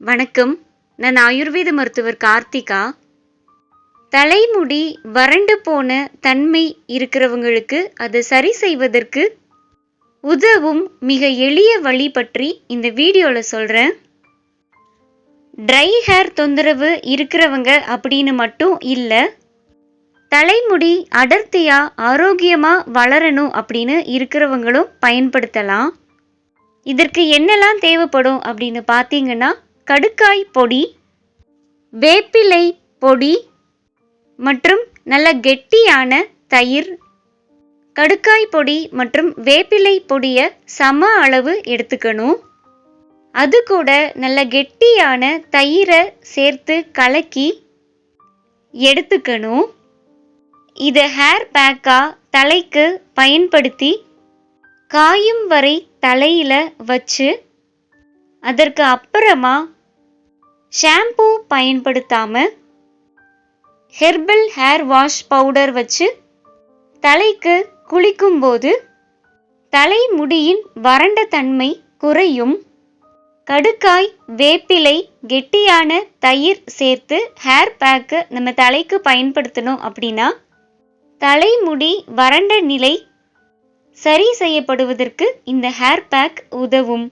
வணக்கம். நான் ஆயுர்வேத மருத்துவர் கார்த்திகா. தலைமுடி வறண்டு போன தன்மை இருக்கிறவங்களுக்கு அதை சரி செய்வதற்கு உதவும் மிக எளிய வழி பற்றி இந்த வீடியோவில் சொல்கிறேன் ட்ரை ஹேர் தொந்தரவு இருக்கிறவங்க அப்படின்னு மட்டும் இல்லை தலைமுடி அடர்த்தியாக ஆரோக்கியமாக வளரணும் அப்படின்னு இருக்கிறவங்களும் பயன்படுத்தலாம். இதற்கு என்னெல்லாம் தேவைப்படும் அப்படின்னு பார்த்தீங்கன்னா கடுக்காய் பொடி வேப்பிலை பொடி மற்றும் நல்ல கெட்டியான தயிர். கடுக்காய் பொடி மற்றும் வேப்பிலை பொடியை சம அளவு எடுத்துக்கணும். அது கூட நல்ல கெட்டியான தயிரை சேர்த்து கலக்கி எடுத்துக்கணும். இதை ஹேர் பேக்காக தலைக்கு பயன்படுத்தி காயும் வரை தலையில் வச்சு அதற்கு அப்புறமா ஷாம்பூ பயன்படுத்தாம ஹெர்பல் ஹேர் வாஷ் பவுடர் வச்சு தலைக்கு குளிக்கும்போது தலைமுடியின் வறண்ட தன்மை குறையும். கடுக்காய் வேப்பிலை கெட்டியான தயிர் சேர்த்து ஹேர் பேக்கு நம்ம தலைக்கு பயன்படுத்தணும் அப்படின்னா தலைமுடி வறண்ட நிலை சரி செய்யப்படுவதற்கு இந்த ஹேர் பேக் உதவும்.